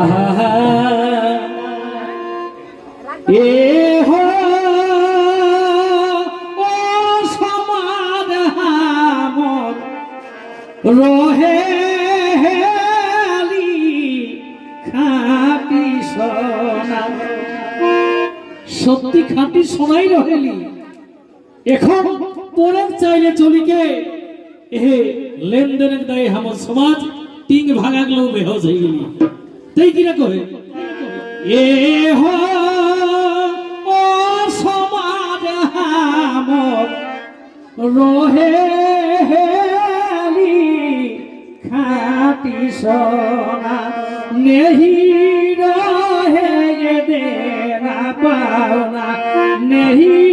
আহা এ হো ও রহে খাটি সোনা। সত্যি খাঁটি সোনাই রহেলি। এখন পরের চাইলে চলিকে এহে লেনদেনের দায়ে আমার সমাজ টিং ভাঙা গেল বেহজ হয়ে গেলি। তাই কিনা কহে এ রহে খাটি নেহি রহে দেনা পাওনা নেহি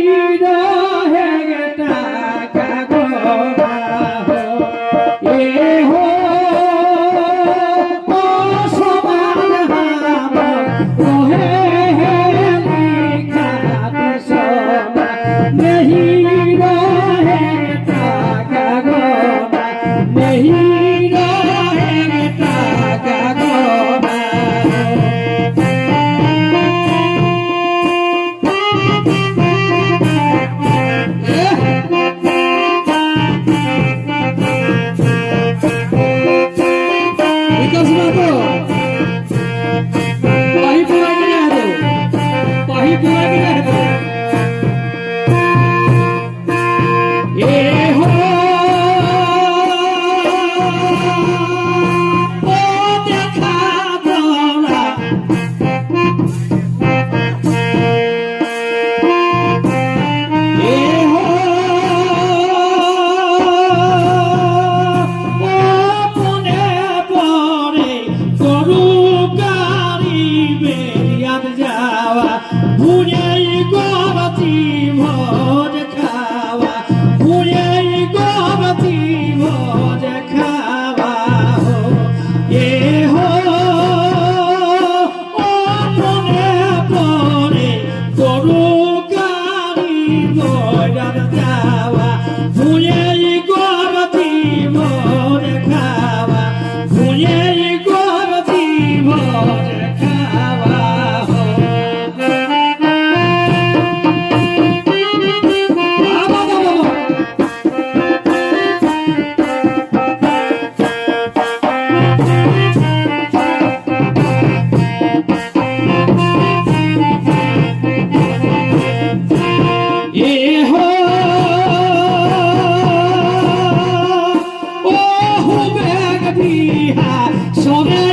नहीं रहेता का गोबा नहीं रहेता का गोबा Because we're ভুঁড়েই গবাতি ভোজ খাওয়া ভুঁড়েই গবাতি ভোজ খাওয়া হো। মনে পরে গরু গাড়ি বেরিয়াত যাওয়া ভুঁড়েই Shobha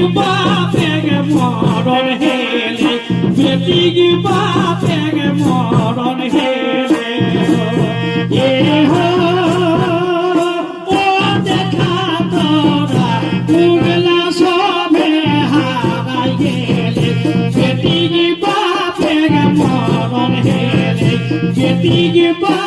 বেটি বাপে গে মরণ হেলে বেটি বাপে গে মরণ হেলে। এ হো ও দেখা তোরা মুগলা সবে হারাই গেলে। বেটি বাপে মরণ হেলে বেটি বা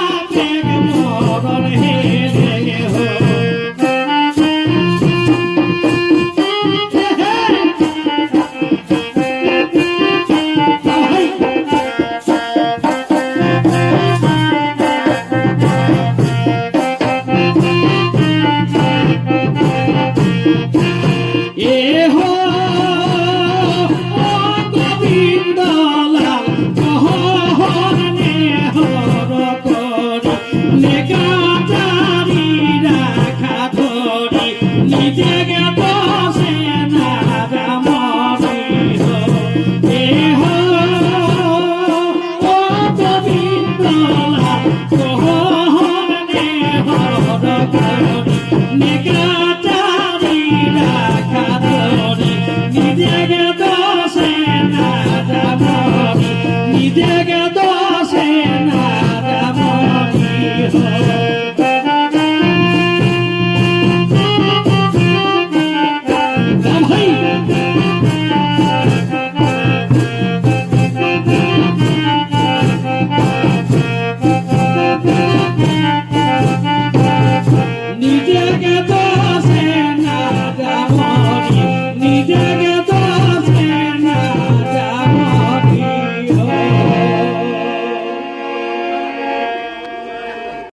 Make